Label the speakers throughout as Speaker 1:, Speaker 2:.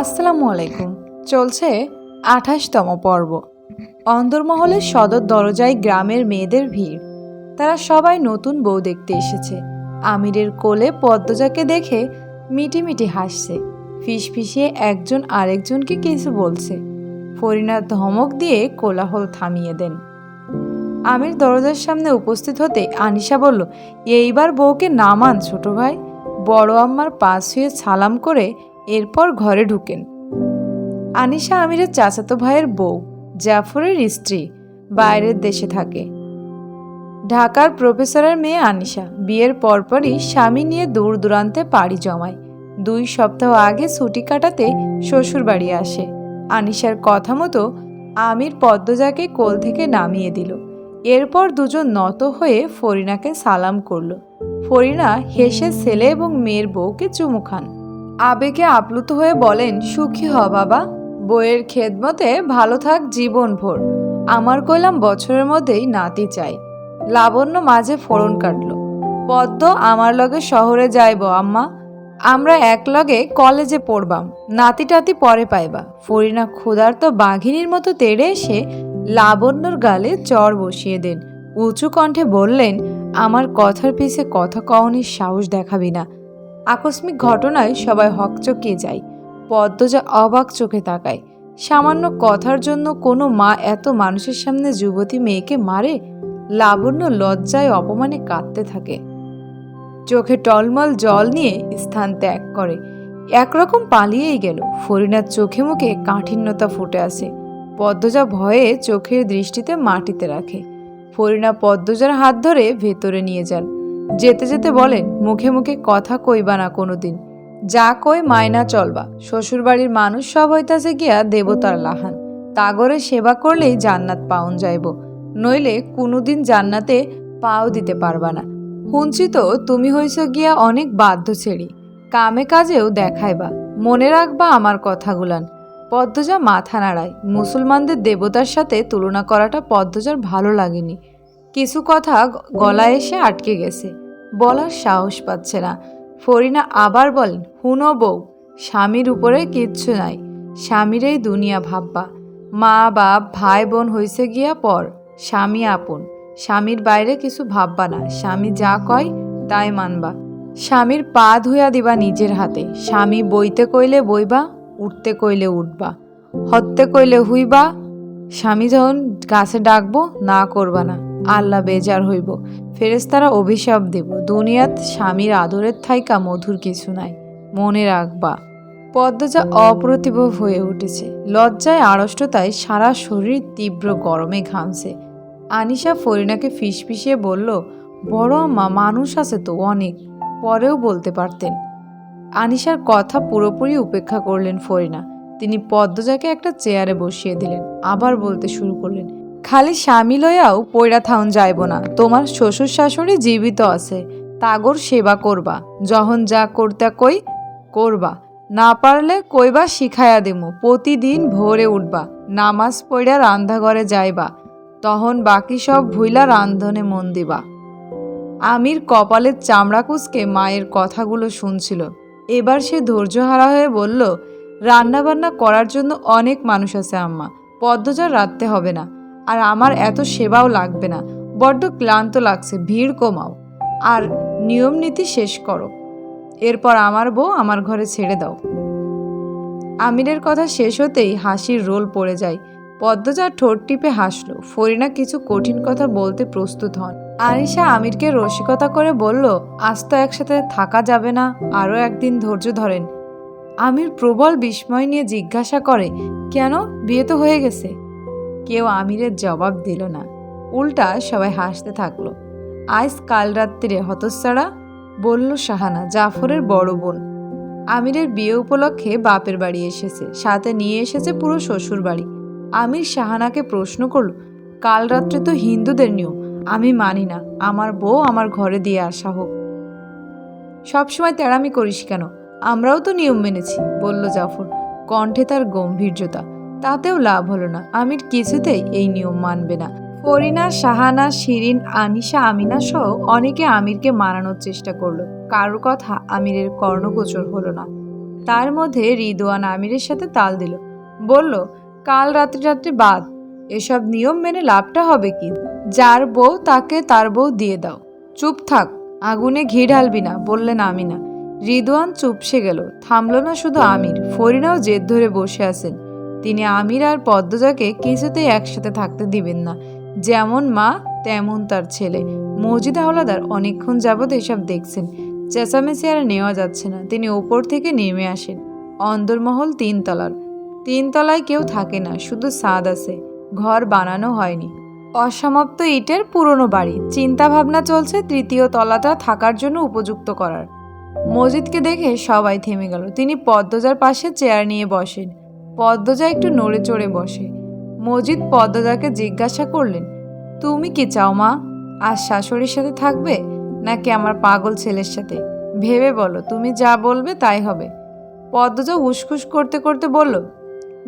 Speaker 1: আসসালামু আলাইকুম। চলছে আঠাশতম পর্ব। অন্দরমহলের সদর দরজায় গ্রামের মেয়েদের ভিড়। তারা সবাই নতুন বউ দেখতে এসেছে। আমিরের কোলে পদ্মজাকে দেখে মিটিমিটি হাসছে। ফিসফিসিয়ে একজন আরেকজনকে কিছু বলছে। ফরিনা ধমক দিয়ে কোলাহল থামিয়ে দেন। আমির দরজার সামনে উপস্থিত হতে আনিশা বলল, এইবার বউকে নামান, ছোট ভাই। বড় আম্মার পাশ হয়ে সালাম করে এরপর ঘরে ঢুকেন। আনিশা আমিরের চাচাতো ভাইয়ের বউ, জাফরের স্ত্রী, বাইরের দেশে থাকে। ঢাকার প্রফেসরের মেয়ে আনিশা বিয়ের পরপরই স্বামী নিয়ে দূর দূরান্তে পাড়ি জমায়। দুই সপ্তাহ আগে ছুটি কাটাতে শ্বশুর বাড়ি আসে। আনিশার কথা মতো আমির পদ্মজাকে কোল থেকে নামিয়ে দিল। এরপর দুজন নত হয়ে ফরিনাকে সালাম করল। ফরিনা হেসে ছেলে এবং মেয়ের বউকে চুমু খান। আবেগে আপ্লুত হয়ে বলেন, সুখী হ বাবা। বইয়ের খেদমতে ভালো থাক জীবন ভোর আমার কইলাম, বছরের মধ্যেই নাতি চাই। লাবণ্য মাঝে ফোড়ন কাটল, পদ্ম, আমার লগে শহরে যাইব আম্মা। আমরা এক লগে কলেজে পড়বাম। নাতি টাতি পরে পাইবা। ফরিনা ক্ষুধার্ত বাঘিনীর মতো তেড়ে এসে লাবণ্যর গালে চর বসিয়ে দেন। উঁচু কণ্ঠে বললেন, আমার কথার পিছে কথা কওনির সাহস দেখাবি না। আকস্মিক ঘটনায় সবাই হকচকিয়ে যায়, পদ্মজা অবাক চোখে তাকায়। সামান্য কথার জন্য কোনো মা এত মানুষের সামনে যুবতী মেয়েকে মারে? লাবণ্য লজ্জায় অপমানে কাঁদতে থাকে। চোখে টলমল জল নিয়ে স্থান ত্যাগ করে। একরকম পালিয়েই গেল। ফরিনার চোখে মুখে কাঠিন্যতা ফুটে আসে। পদ্মজা ভয়ে চোখের দৃষ্টিতে মাটিতে রাখে। ফরিনা পদ্মজার হাত ধরে ভেতরে নিয়ে যান। যেতে যেতে বলেন মুখে মুখে কথা কইবা না কোনোদিন। যা কই মায়না চলবা। শ্বশুরবাড়ির মানুষ সব হইতাছে গিয়া দেবতার লাহান। তাগরে সেবা করলেই জান্নাত পাউন যাইব। নইলে কোনোদিন জান্নাতে পাও দিতে পারবা না। শুনছি তো তুমি হইছ গিয়া অনেক বাধ্য ছেড়ি কামে কাজেও দেখাইবা। মনে রাখবা আমার কথাগুলান। পদ্মজা মাথা নাড়ায়। মুসলমানদের দেবতার সাথে তুলনা করাটা পদ্মজার ভালো লাগেনি। কিছু কথা গলায় এসে আটকে গেছে। বলার সাহস পাচ্ছে না। ফরিনা আবার বলেন, হুনো বউ, স্বামীর উপরে কিচ্ছু নাই। স্বামীরই দুনিয়া ভাববা। মা, বাপ, ভাই, বোন হইছে গিয়া পর, স্বামী আপন। স্বামীর বাইরে কিছু ভাববা না। স্বামী যা কয়, তাই মানবা। স্বামীর পা ধুয়া দিবা নিজের হাতে। স্বামী বইতে কইলে বইবা, উঠতে কইলে উঠবা। হত্যে কইলে হুইবা। স্বামী যখন গাছে ডাকবো, না করবা না। আল্লাহ বেজার হইব। ফেরেস্তারা অভিশাপ দেব। দুনিয়াত স্বামীর আদরের থাইকা মধুর কিছু নাই। মনে রাখবা, পদ্মজা অপ্রতিভ হয়ে উঠেছে। লজ্জায় আড়ষ্টতায় সারা শরীর তীব্র গরমে ঘামছে। আনিশা ফরিনাকে ফিসফিসিয়ে বলল, বড় আম্মা, মানুষ আছে তো অনেক। পরেও বলতে পারতেন। আনিশার কথা পুরোপুরি উপেক্ষা করলেন ফরিনা। তিনি পদ্মজাকে একটা চেয়ারে বসিয়ে দিলেন। আবার বলতে শুরু করলেন খালি স্বামী লইয়াও পয়রা থাউন যাইব না। তোমার শ্বশুর শাশুড়ি জীবিত আছে, তাগর সেবা করবা। যখন যা করতে কই, করবা। না পারলে কইবা শিখাইয়া দেমু, প্রতিদিন ভোরে উঠবা, নামাজ পড়িয়া রান্ধাঘরে যাইবা তখন বাকি সব ভুইলা রান্ধনে মন দিবা। আমির কপালের চামড়া কুচকে মায়ের কথাগুলো শুনছিল। এবার সে ধৈর্যহারা হয়ে বলল, রান্নাবান্না করার জন্য অনেক মানুষ আছে আম্মা পদ্মজার রাখতে হবে না। আর আমার এত সেবাও লাগবে না। বড্ড ক্লান্ত লাগছে, ভিড় কমাও। আর নিয়ম নীতি শেষ করো। এরপর আমার বউ আমার ঘরে ছেড়ে দাও। আমিরের কথা শেষ হতেই হাসির রোল পড়ে যায়। পদ্মজা ঠোঁট টিপে হাসলো। ফরিনা কিছু কঠিন কথা বলতে প্রস্তুত হন। আনিশা আমিরকে রসিকতা করে বলল, আজ তো একসাথে থাকা যাবে না, আরও একদিন ধৈর্য ধরেন। আমির প্রবল বিস্ময় নিয়ে জিজ্ঞাসা করে, কেন? বিয়ে তো হয়ে গেছে। কেউ আমিরের জবাব দিল না। উল্টা সবাই হাসতে থাকল। আইস কাল রাত্রিরে হতচ্ছাড়া বলল, শাহানা, জাফরের বড় বোন। আমিরের বিয়ে উপলক্ষে বাপের বাড়ি এসেছে। সাথে নিয়ে এসেছে পুরো শ্বশুর বাড়ি। আমির শাহানাকে প্রশ্ন করল, কাল রাত্রে তো হিন্দুদের নিয়ম। আমি মানি না। আমার বউ আমার ঘরে দিয়ে আসা হোক। সবসময় তেড়ামি করিস কেন? আমরাও তো নিয়ম মেনেছি, বলল জাফর। কণ্ঠে তার গম্ভীর্যতা তাতেও লাভ হলো না। আমির কিছুতেই এই নিয়ম মানবে না। ফরিনা, শাহানা, শিরিন, আনিশা, আমিনা সহ অনেকে আমিরকে মানানোর চেষ্টা করল। কারোর কথা আমিরের কর্ণগোচর হলো না। তার মধ্যে রিদোয়ান আমিরের সাথে তাল দিল। বলল, কাল রাত্রি রাত্রি বাদ। এসব নিয়ম মেনে লাভটা হবে কি? যার বউ তাকে তার বউ দিয়ে দাও। চুপ থাক, আগুনে ঘি ঢালবি না, বললেন আমিনা। রিদোয়ান চুপসে গেল। থামল না শুধু আমির, ফরিনাও জেদ ধরে বসে আছেন। তিনি আমির আর পদ্মজাকে কিছুতেই একসাথে থাকতে দিবেন না। যেমন মা, তেমন তার ছেলে। মসজিদ হাওলাদার অনেকক্ষণ যাবৎ এসব দেখছেন। চেঁচামেচি আর নেওয়া যাচ্ছে না। তিনি ওপর থেকে নেমে আসেন। অন্দরমহল তিনতলার। তিনতলায় কেউ থাকে না, শুধু ছাদ আছে। ঘর বানানো হয়নি। অসমাপ্ত ইটের পুরনো বাড়ি। চিন্তা ভাবনা চলছে তৃতীয় তলাটা থাকার জন্য উপযুক্ত করার। মসজিদকে দেখে সবাই থেমে গেল। তিনি পদ্মজার পাশে চেয়ার নিয়ে বসেন। পদ্মজা একটু নড়ে চড়ে বসে। মজিদ পদ্মজাকে জিজ্ঞাসা করলেন, তুমি কি চাও মা? আর শাশুড়ির সাথে থাকবে? নাকি আমার পাগল ছেলের সাথে? ভেবে বলো, তুমি যা বলবে তাই হবে। পদ্মজা উসখুস করতে করতে বলল,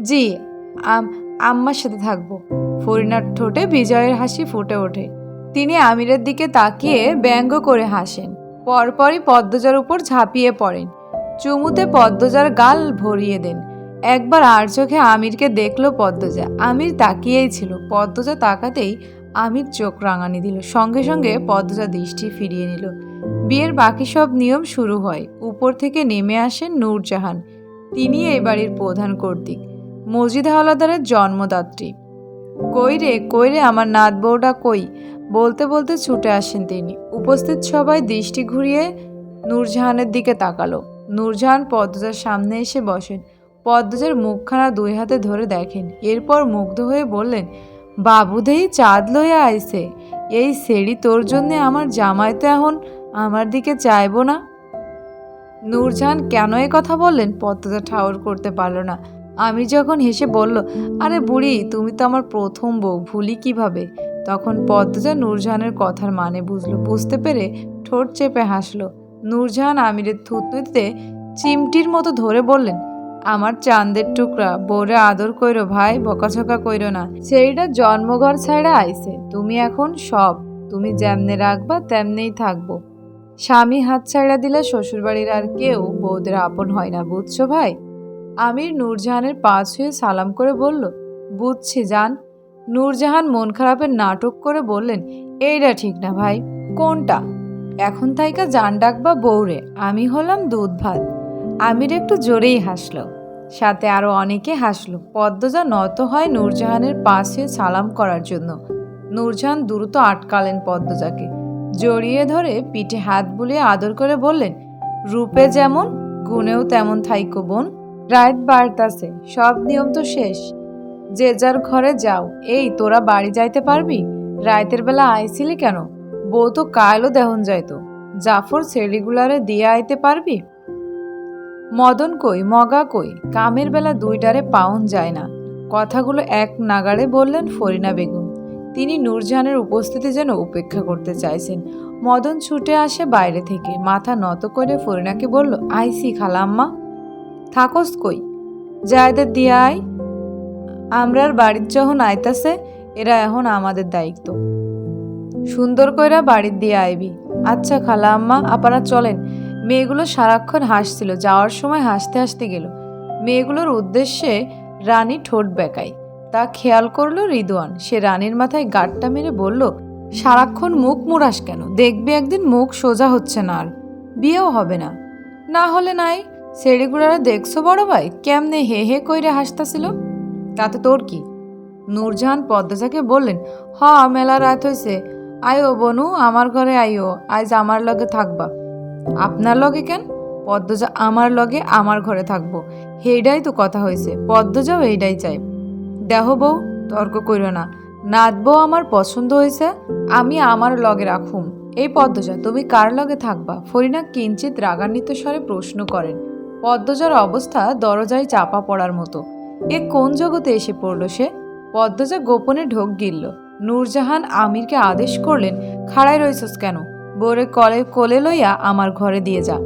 Speaker 1: জি, আম আম্মার সাথে থাকব। ফরিনার ঠোঁটে বিজয়ের হাসি ফুটে ওঠে। তিনি আমিরের দিকে তাকিয়ে ব্যঙ্গ করে হাসেন। পরপরই পদ্মজার উপর ঝাঁপিয়ে পড়েন। চুমুতে পদ্মজার গাল ভরিয়ে দেন। একবার আর চোখে আমিরকে দেখল পদ্মজা। আমির তাকিয়েই ছিল। পদ্মজা তাকাতেই আমির চোখ রাঙানি দিল। সঙ্গে সঙ্গে পদ্মজা দৃষ্টি ফিরিয়ে নিল। বিয়ের বাকি সব নিয়ম শুরু হয়। উপর থেকে নেমে আসেন নূরজাহান। তিনি এই বাড়ির প্রধান কর্তৃক। মসজিদ হাওলাদারের জন্মদাত্রী। কই রে কই রে আমার নাত বউটা কই? বলতে বলতে ছুটে আসেন তিনি। উপস্থিত সবাই দৃষ্টি ঘুরিয়ে নূরজাহানের দিকে তাকালো। নূরজাহান পদ্মজার সামনে এসে বসেন। পদ্মজার মুখখানা দুই হাতে ধরে দেখেন। এরপর মুগ্ধ হয়ে বললেন বাবুদেই চাঁদ লইয়া আইছে। এই সেড়ি তোর জন্যে আমার জামাই তো এখন আমার দিকে চাইব না। নূরজাহান কেন এ কথা বললেন পদ্মজা ঠাউর করতে পারল না। আমি যখন হেসে বলল, আরে বুড়ি, তুমি তো আমার প্রথম বউ, ভুলি কীভাবে? তখন পদ্মজা নূরজাহানের কথার মানে বুঝলো, বুঝতে পেরে ঠোঁট চেপে হাসলো। নূরজাহান আমিরের থুতনিতে চিমটির মতো ধরে বললেন আমার চাঁদের টুকরা, বউরে আদর কইরো ভাই, বকাঝকা কইরো না। সেইটা জন্মঘর ছাইড়া আইছে, তুমি এখন সব, তুমি যেমনে রাখবা তেমনেই থাকব। স্বামী হাত ছাইড়া দিলে শ্বশুরবাড়ির আর কেউ বউদের আপন হয় না, বুঝছ ভাই? আমির নূরজাহানের পা ছুঁয়ে সালাম করে বলল, বুঝছি জান। নূরজাহান মন খারাপের নাটক করে বললেন এইটা ঠিক না ভাই, কোনটা? এখন থাইকা জান ডাকবা বউরে, আমি হলাম দুধ ভাত। আমির একটু জোরেই হাসলো। সাথে আরও অনেকে হাসলো, পদ্মজা নত হয় নূরজাহানের পাশে সালাম করার জন্য। নূরজাহান দ্রুত আটকালেন পদ্মজাকে। জড়িয়ে ধরে পিঠে হাত বুলিয়ে আদর করে বললেন, রূপে যেমন, গুণেও তেমন থাইকো বোন। রাত বাড়তাছে, সব নিয়ম তো শেষ। যে যার ঘরে যাও, এই তোরা বাড়ি যাইতে পারবি? রাইতের বেলা আইছিলি কেন? বউ তো কায়লো দেহন যাইতো। জাফর সেলিগুলারে দিয়ে আইতে পারবি? মদন কই, মগা কই, কামের বেলা দুইটারে পাউন যায় না। কথাগুলো এক নাগাড়ে বললেন ফরিনা বেগম। তিনি নূরজাহানের উপস্থিতি যেন উপেক্ষা করতে চাইছেন। মদন ছুটে আসে বাইরে থেকে। মাথা নত করে ফরিনাকে বলল আইসি খালাম্মা থাকস কই? জায়দের দিয়ে আয়। আমরার বাড়ির যখন আইতাছে, এরা এখন আমাদের দায়িত্ব। সুন্দর কইরা বাড়ির দিয়ে আইবি। আচ্ছা খালা আম্মা আপনারা চলেন। মেয়েগুলো সারাক্ষণ হাসছিল, যাওয়ার সময় হাসতে হাসতে গেল। মেয়েগুলোর উদ্দেশ্যে রানী ঠোঁট বেকায়। তা খেয়াল করল রিদওয়ান সে রানীর মাথায় গাঁটটা মেরে বলল, সারাক্ষণ মুখ মুড়াস কেন? দেখবে একদিন মুখ সোজা হচ্ছে না আর। বিয়েও হবে না। না হলে নাই সেড়িগুড়ারা দেখছ বড় ভাই? কেমনে হে হে কইরে হাসতাছিল? তাতে তোর কি? নূরজাহান পদ্মজাকে বললেন, হ, মেলা রাত হয়েছে আইও বনু, আমার ঘরে আইও আজ আমার লগে থাকবা। আপনার লগে কেন? পদ্মজা আমার লগে আমার ঘরে থাকব। হেইডাই তো কথা হয়েছে পদ্মজাও এইটাই চাই দেহ বউ, তর্ক করিও না। নাত বউ আমার পছন্দ হয়েছে আমি আমার লগে রাখুম। এই পদ্মজা, তুমি কার লগে থাকবা? ফরিনা কিঞ্চিত রাগান্বিত স্বরে প্রশ্ন করেন। পদ্মজার অবস্থা দরজায় চাপা পড়ার মতো। এ কোন জগতে এসে পড়ল সে? পদ্মজা গোপনে ঢোক গিলল। নূরজাহান আমিরকে আদেশ করলেন, খাড়ায় রইছস কেন? বোরে কলে, কোলে লইয়া আমার ঘরে দিয়ে যা।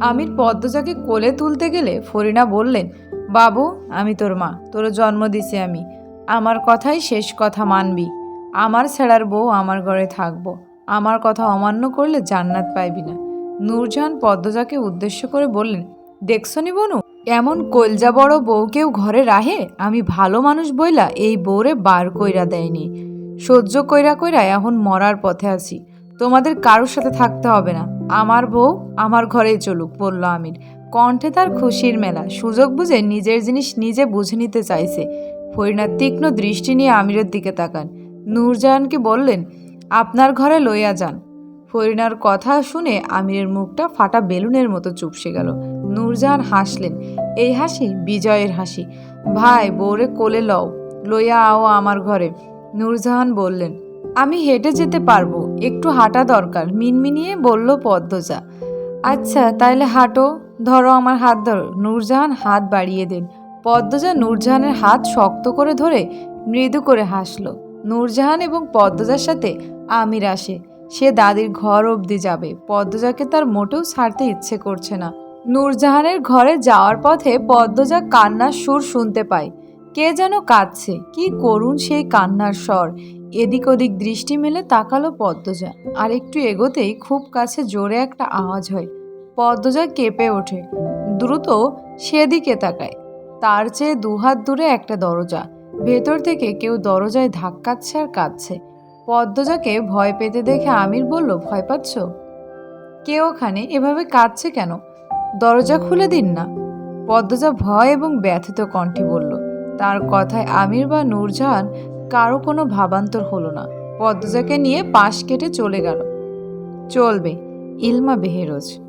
Speaker 1: আমির পদ্মজাকে কোলে তুলতে গেলে ফরিনা বললেন, বাবু, আমি তোর মা, তোর জন্ম দিছি আমি। আমার কথাই শেষ কথা মানবি। আমার ছেড়ার বউ আমার ঘরে থাকব। আমার কথা অমান্য করলে জান্নাত পাইবি না। নূরজাহান পদ্মজাকে উদ্দেশ্য করে বললেন, দেখছনি বনু, এমন কলজা বড় বউ কেউ ঘরে রাহে আমি ভালো মানুষ বইলা এই বউরে বার কইরা দেয়নি। সহ্য কইরা কইরা এখন মরার পথে আছি। তোমাদের কারোর সাথে থাকতে হবে না। আমার বউ আমার ঘরেই চলুক, বলল আমির। কণ্ঠে তার খুশির মেলা। সুযোগ বুঝে নিজের জিনিস নিজে বুঝে নিতে চাইছে। ফরিনার তীক্ষ্ণ দৃষ্টি নিয়ে আমিরের দিকে তাকান। নূরজাহানকে বললেন, আপনার ঘরে লইয়া যান। ফরিনার কথা শুনে আমিরের মুখটা ফাটা বেলুনের মতো চুপসে গেল। নূরজাহান হাসলেন, এই হাসি বিজয়ের হাসি। ভাই, বউরে কোলে লও, লইয়া আও আমার ঘরে। নূরজাহান বললেন আমি হেঁটে যেতে পারব। একটু হাঁটা দরকার। মিনমিনিয়ে বলল পদ্মজা। আচ্ছা তাইলে হাঁটো। ধরো আমার হাত ধরো। নূরজাহান হাত বাড়িয়ে দেন। পদ্মজা নূরজাহানের হাত শক্ত করে ধরে মৃদু করে হাসলো। নূরজাহান এবং পদ্মজার সাথে আমির আসে। সে দাদির ঘর অবধি যাবে। পদ্মজাকে তার মোটেও ছাড়তে ইচ্ছে করছে না। নূরজাহানের ঘরে যাওয়ার পথে পদ্মজা কান্নার সুর শুনতে পায়। কে যেন কাঁদছে। কি করুন সেই কান্নার স্বর। এদিক ওদিক দৃষ্টি মেলে তাকালো পদ্মজা। আর একটু এগোতেই খুব কাছে জোরে একটা আওয়াজ হয়। পদ্মজা কেঁপে ওঠে। দ্রুত সেদিকে তাকায়। তার চেয়ে দুহাত দূরে একটা দরজা। ভেতর থেকে কেউ দরজায় ধাক্কাচ্ছে আর কাঁদছে। পদ্মজাকে ভয় পেতে দেখে আমির বলল, ভয় পাচ্ছ? কে ওখানে? এভাবে কাঁদছে কেন? দরজা খুলে দিন না। পদ্মজা ভয় এবং ব্যথিত কণ্ঠে বলল, তার কথায় আমির বা নূরজাহান কারও কোনো ভাবান্তর হলো না। পদ্মজাকে নিয়ে পাশ কেটে চলে গেল। চলবে ইলমা বেহেরোজ।